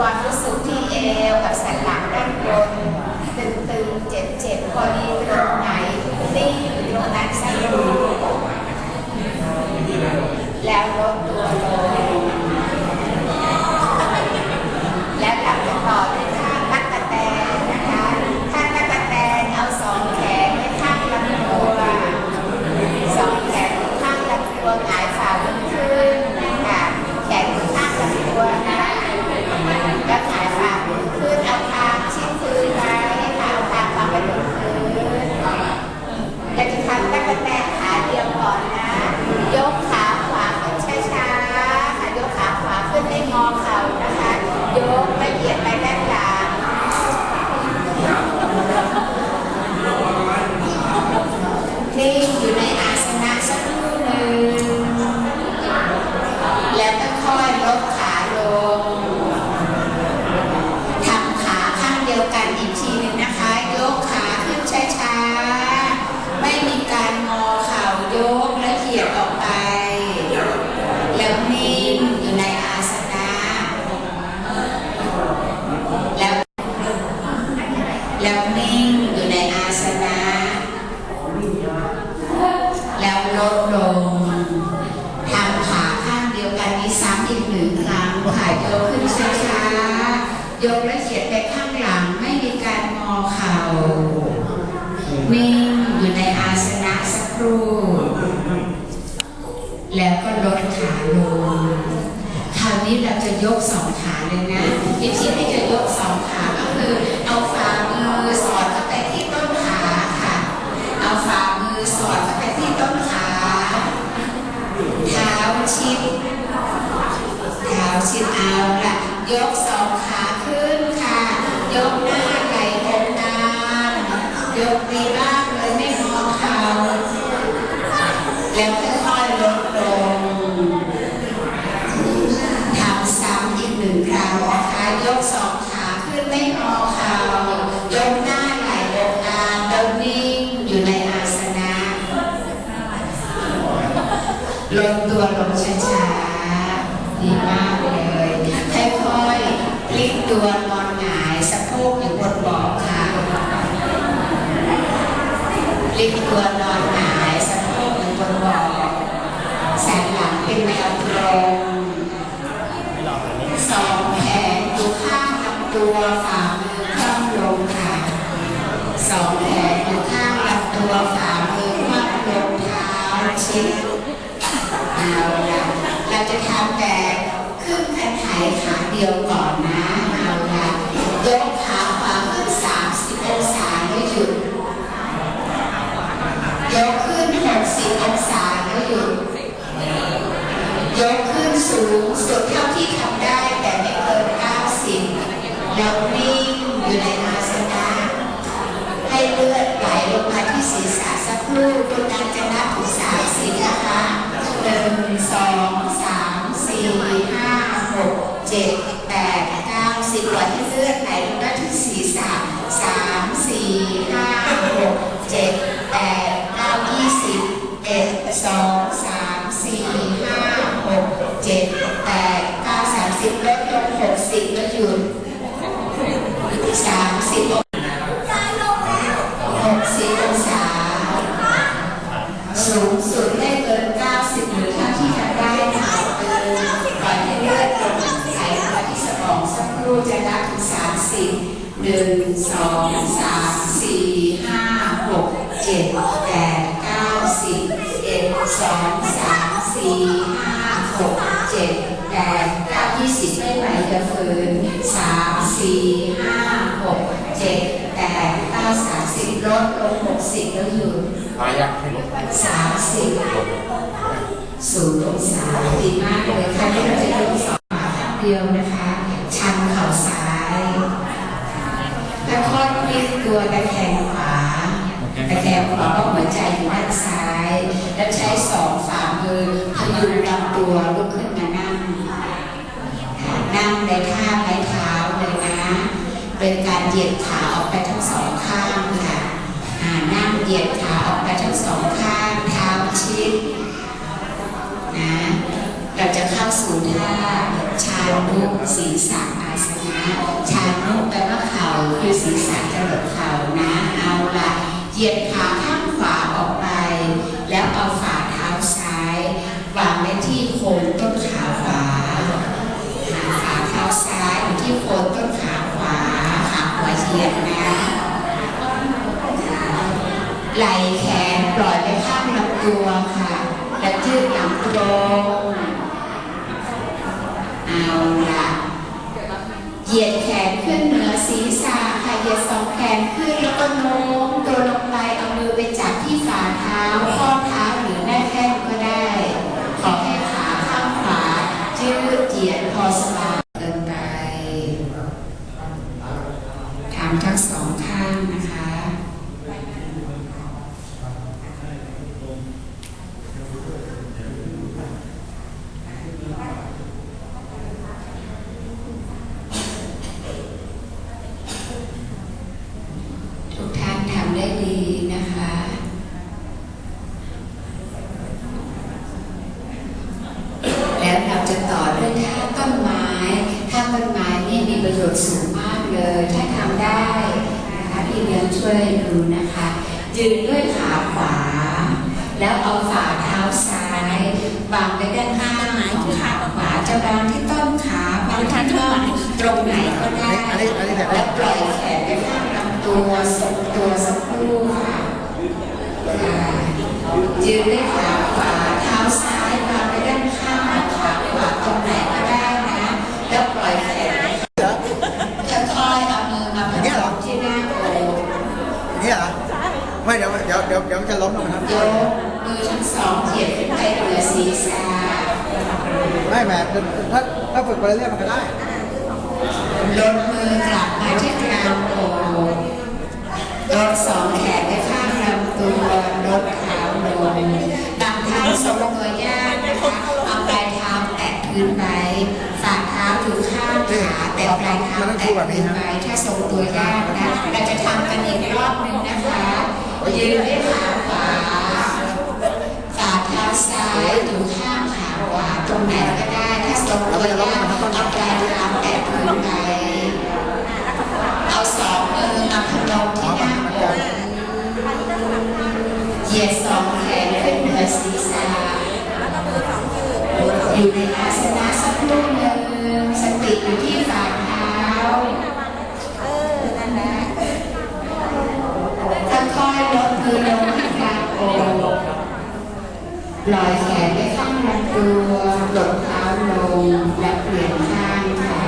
គាត់ទៅសុខទីអេលកសាឡាណាគុនទិនទិនចេតចេតក៏នេះក្នុងថ្ងៃទីក្នុងថ្ងៃស្អីแล้วรถตัวลอย ยกสองขาขึ้นค่ะ ยกหน้าไหล่ตงกลางยกดีมากเลยไม่งอเขาแล้วค่อยๆลดลงทำซ้ำอีกหนึ่งครั้งนะคะยกสองขาขึ้นไม่งอเขายกหน้าไหล่ตงกลางเดินนิ่งอยู่ในอาสนะลงตัวลงช้าๆดีมากเลย ลิกตัวนอนหงายสะโพกอยู่บนเบาะค่ะพลิกตัวนอนหงายสะโพกอยู่บนเบาะสันหลังเป็นแนวตรงสองแขนดูข้างลำตัวฝ่ามือคว่งลงค่ะสองแขนดูข้างลำตัวฝ่ามือคว่ำลงเท้าชิดเอาละเราจะทำแต่ขึ้นแขนไถขาเดียวก่อนนะ สิบก็หยุดสามสิบองหกสิบองศา สูงสุดได้เกินเก้าสิบหรือเท่าที่ทำได้ถ่ายไเลยก่อนจเลือดลงไหลลาที่สมองสักครู่จะนับถึงสามสิบหนึ่งสองสามสี่ห้าหกเจ็ด จ็ดแปดเก้าสามสิบลดลงหกสิบแล้วหยุดมายักให้ลงสามสิบศูนย์องศาดีมากเลยค่ะที่เราจะยกสองขาข้างเดียวนะคะ ชันเข่าซ้ายแล้วค่อยพลิกตัวตะแคงขวาตะแคงขวาก็หัวใจอยู่ด้านซ้าย แล้วใช้สองฝ่ามือพยุงลำตัวลุกขึ้นมานั่งค่ะนั่งในท่าไม้เท้าเลยนะ เป็นการเหยียดขาออกไปทั้งสองข้างค่ะอ่านั่งเหยียดขาออกไปทั้งสองข้างเท้าชิดนะเราจะเข้าสู่ท่าชานุศีรษะอาสนะ ชานุแปลว่าเข่าคือศีรษะจะหลดเข่านะเอาละเหยียดขาข้างขวาออกไป แล้วเอาฝ่าเท้าซ้ายวางไว้ที่โคนต้นขาขวาหาฝ่าเท้าซ้ายอยู่ที่โคนต้นขา ขวาเหยียดนะ ไหล่แขนปล่อยไปข้างลำตัวค่ะและยืดหลังตรง เอาละเหยียดแขนขึ้นเหนือศีรษะค่ะเหยียดสองแขนขึ้นแล้วก็โน้มตัวลงไปเอามือไปจับที่ฝ่าเท้าข้อเท้าหรือหน้าแข้งก็ได้ ขอให้ขาข้างขวายืดเหยียดพอสบายเกินไปทำทั้งสองข้างนะคะ ทุกท่านทำได้ดีนะคะ แล้วเราจะต่อด้วยท่าต้นไม้ท่าต้นไม้นี่มีประโยชน์สูงมากเลย ถ้าทำได้นะคะพี่เลี้ยงช่วยดูนะคะยืนด้วยขาขวา แล้วเอาฝ่าเท้าซ้ายวางไว้ด้านข้างของขาขวาจะวางที่ต้นขาวางที่ต้นตรงไหนก็ได้อันนี้อันนี้แบบแล้วปล่อยแขนไปข้างลำตัวทรงตัวสักครู่ค่ะค่ะยืนด้วยขาขวาเท้าซ้าย อย่างนี้เหรอไม่เดี๋ยวเดี๋ยวเดี๋ยวเดี๋ยวมันจะล้มลงครับยมือทั้งสองเหยียดขึ้นไปเหนือศีรษะไม่แหมถ้าถ้าฝึกไปเรื่อยมันก็ได้ลดมือกลับมาที่กลางอกลดสองแขนไปข้างลำตัวลดเท้าลงบางท่านทรงตัวยากนะคะเอาปลายเท้าแตะพื้นไว้ ข้างขาแต่ปลายเท้าแตะพื้นไว้ถ้าทรงตัวยากนะเราจะทำกันอีกรอบหนึ่งนะคะยืนด้วยขาขวาฝ่าเท้าซ้ายอยู่ข้างขาขวาตรงไหนก็ได้ถ้าทรงตัวยากเอาปลายเท้าแตะพื้นไว้เอาสองมือมาพนมที่หน้าอกเหยียดสองแขนขึ้นเหนือศีรษะอยู่ในอาสนะสักครู่หนึ่ง ติอยู่ที่ฝ่าเท้าเออนั่นแหละค่อยๆลดมือลงที่กลางอกลอยแขนไปข้างลำตัวหลดเท้าลงและเปลี่ยนข้างค่ะ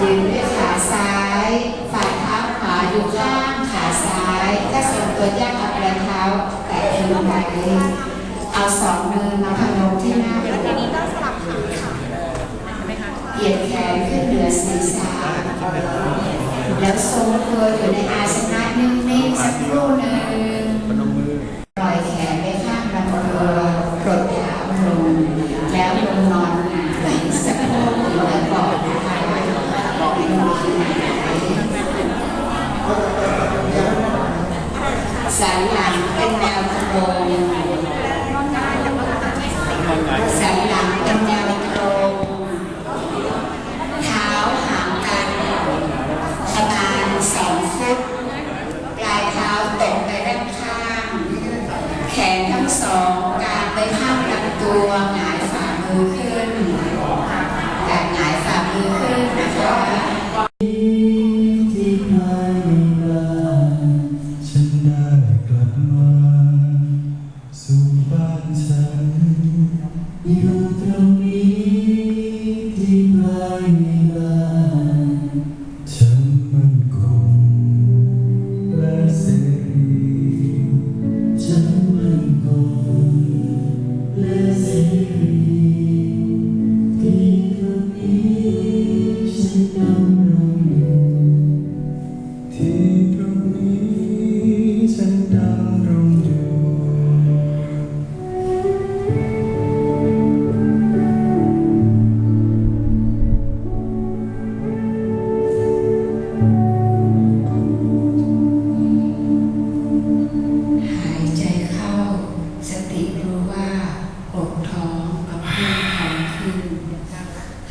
ยืนด้วยขาซ้ายฝ่าเท้าขวาอยู่ข้างขาซ้ายถ้าทรงตัวย่ากเอาปลายเท้าแตะพื้นไว้เอาสองมือมาพนมที่หน้าอกเหยียดแขนขึ้นเหนื อศีรษะแล้วทรงตัวอยู่ในอาสนะนิ่งๆสักครู่หนึ่ง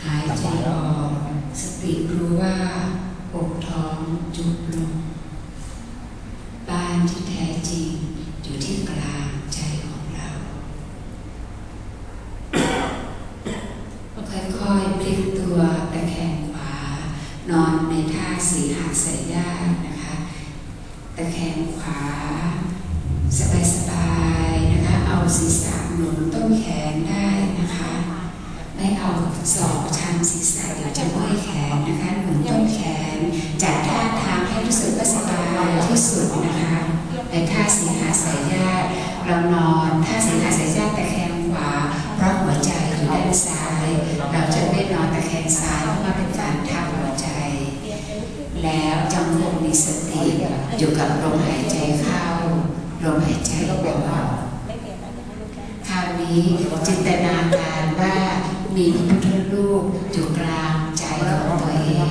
หายใจออกสติรู้ว่าอกท้องจุบลงบ้านที่แท้จริงอยู่ที่กลางใจของเราค่อยๆพลิกตัวตะแคงขวานอนในท่าสีหักส่ย่างนะคะตะแคงขวา สบายๆนะคะ เอาศีรษะหนุนต้นแขนได้ เอาศอกชันศีรษะเดี๋ยวจะเมื่อยแขนนะคะหนุนต้นแขน จัดท่าทางให้รู้สึกว่าสบายที่สุดนะคะในท่าสีหาสายญาติเรานอนท่าสีหาสายญาติตะแคงขวา เพราะหัวใจอยู่ด้านซ้าย เราจะไม่นอนตะแคงซ้ายเพราะว่าเป็นการทับหัวใจ แล้วจำคงมีสติอยู่กับลมหายใจเข้าลมหายใจออกคราวนี้จินตนา มีพระพุทธรูปอยู่กลางใจของตัวเอง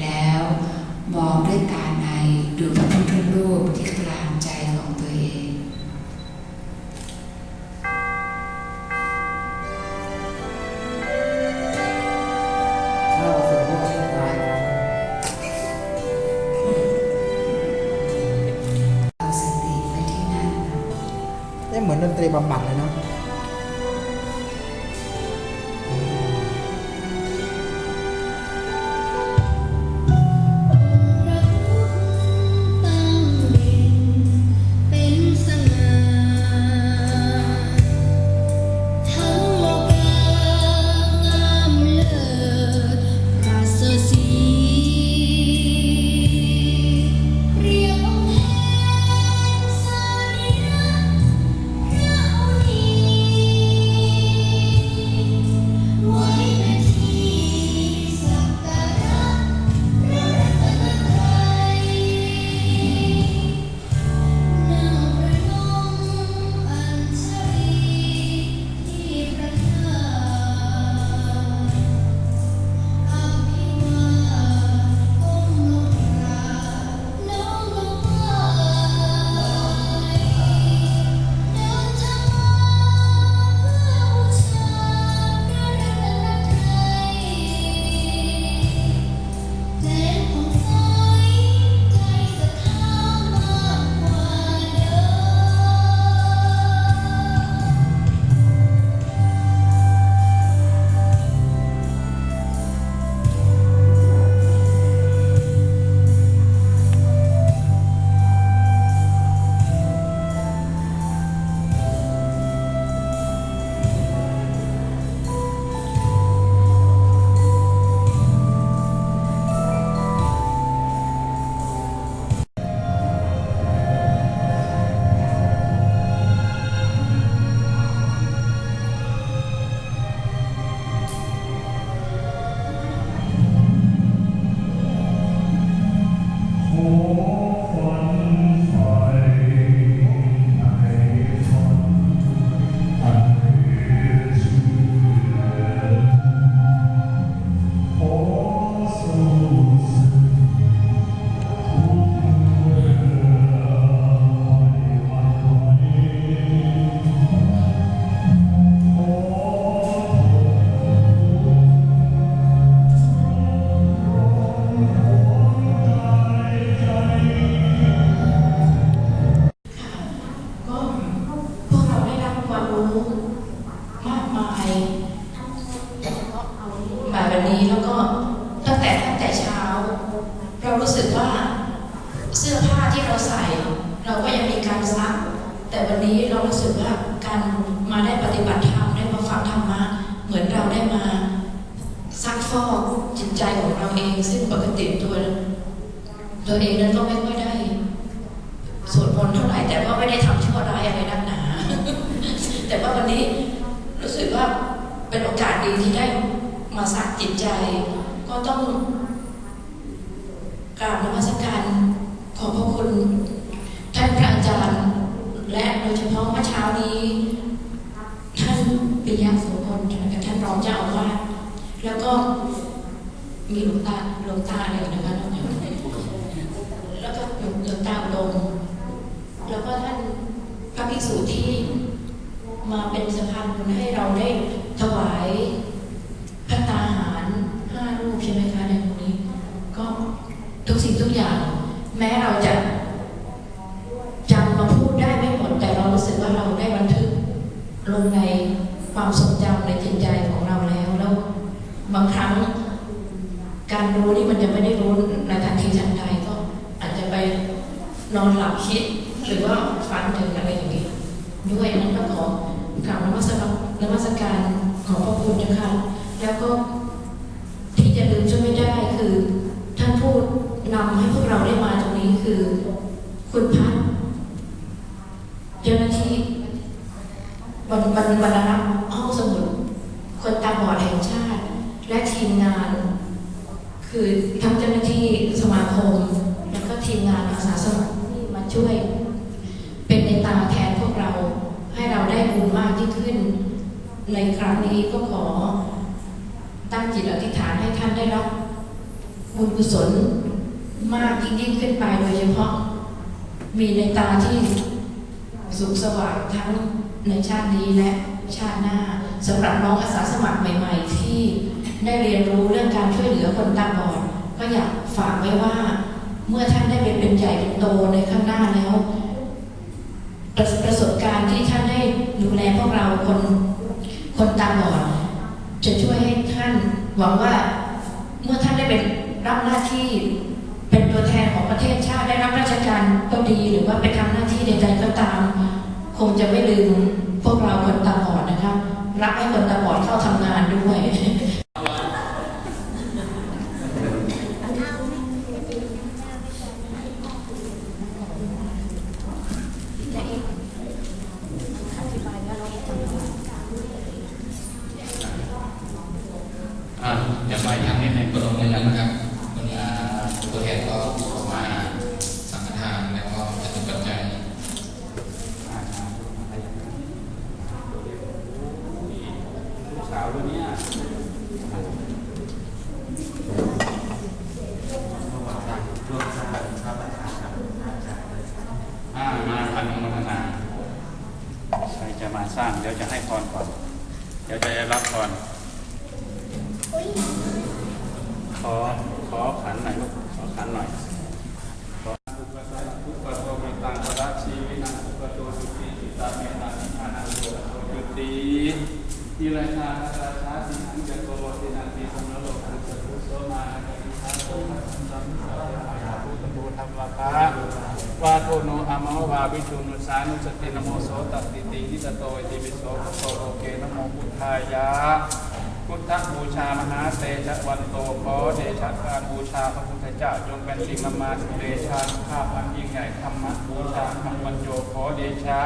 แล้วมองด้วยตาในดูพระพุทธรูปที่กลางใจของตัวเองเราฝึกพวกนี้ได้เอาสติไว้ที่นั่นนี่เหมือนดนตรีบำบัดเลยเนาะ ได้ทำชั่วร้ายอะไรนักหนา แต่ว่าวันนี้รู้สึกว่าเป็นโอกาสดีที่ได้มาซักจิตใจ ก็ต้องกราบนมัสการขอบพระคุณท่านพระอาจารย์ และโดยเฉพาะเมื่อเช้านี้ ท่านปิยะโสพลกับท่านรองเจ้าอาวาสแล้วก็มีหลวงตาหลวงตาอะไรนะคะน้องหยแล้วก็หลวงตาอุดมแล้วก็ท่านพระภิ กษุที่มาเป็นสะพานบุญให้เราได้ถวายพระตาหารห้ารูปใช่ไหมคะในตรงนี้ ก็ทุกสิ่งทุกอย่าง แม้เราจะจำมาพูดได้ไม่หมด แต่เรารู้สึกว่าเราได้บันทึกลงในความทรงจำในจิตใจของเราแล้วแล้ว บางครั้ง การรู้นี่มันจะไม่ได้รู้ในทันทีทันใดก็อาจจะไปนอนหลับคิด หรือว่าฝันถึงอะไรอย่างนี้ด้วยนั้นก็ขอกราบนมัสการนมัสการขอบพระคุณเจ้าค่ะแล้วก็ที่จะลืมจะไม่ได้คือ ท่านพูดนำให้พวกเราได้มาตรงนี้คือ คุณพัฒน์เจ้าหน้าที่บรรบรรบรรณห้องสมุดคนตาบอดแห่งชาติ และทีมงาน คือทั้งเจ้าหน้าที่สมาคม แล้วก็ทีมงานอาสาสมัครที่มาช่วย เป็นในตาแทนพวกเราให้เราได้บุญมากยิ่งขึ้น ในครั้งนี้ก็ขอตั้งจิตอธิษฐานให้ท่านได้รับบุญกุศลมากยิ่งยิ่งขึ้นไปโดยเฉพาะ มีในตาที่ สุขสว่างทั้งในชาตินี้และชาติหน้าสำหรับน้องอาสาสมัครใหม่ ๆ ที่ได้เรียนรู้เรื่องการช่วยเหลือคนตาบอดก็อยากฝากไว้ว่า เมื่อท่านได้เป็นเป็นใหญ่เป็นโตในข้างหน้าแล้ว ประประสบการณ์ที่ท่านได้ดูแลพวกเราคนคนตาบอดจะช่วยให้ท่านหวังว่าเมื่อท่านได้เป็นรับหน้าที่ เป็นตัวแทนของประเทศชาติได้รับราชการก็ดีหรือว่าไปทำหน้าที่ใดๆก็ตาม คงจะไม่ลืมพวกเราคนตาบอดนะคะรับให้คนตาบอดเข้าทำงานด้วย อ่าเดี๋ยวไปทางนี้ในกรมเลยนะครับคุณอาตัวแทนก็ออกมาสังฆทานแล้วก็จะถึงปัจจัย ลูกสาวตัวเนี้ย อ่ามาอนุโมทนา ใครจะมาสร้าง เดี๋ยวจะให้พรก่อน เดี๋ยวจะได้รับพร ขอขันหน่อยลูกขอขันหน่อยขอทุกขะทุกขะโตเมตังปรัชีวินังทุกขะโตสุขีจิตาเมตังอานังโยโตจุติทีราชานาราชาสิหังเจโกตินันติสมโนโลกุสตุโสมานะกิทังโตมัสสัมสัมสารยาพุทธบูธรรมวาคะวาโทโนอมะวาวิชุนุสานุสตินโมโสตัสติตินิสโตอิติปิโสโตโลเกนโมพุทธายะ พุทธบูชามหาเตชะวันโตขอเดชะการบูชาพระพุทธเจ้าจงเป็นสิ่งนามาเดชาข้าพันยิ่งใหญ่ธรรมบูชาธรรมบรรโยขอเดชะ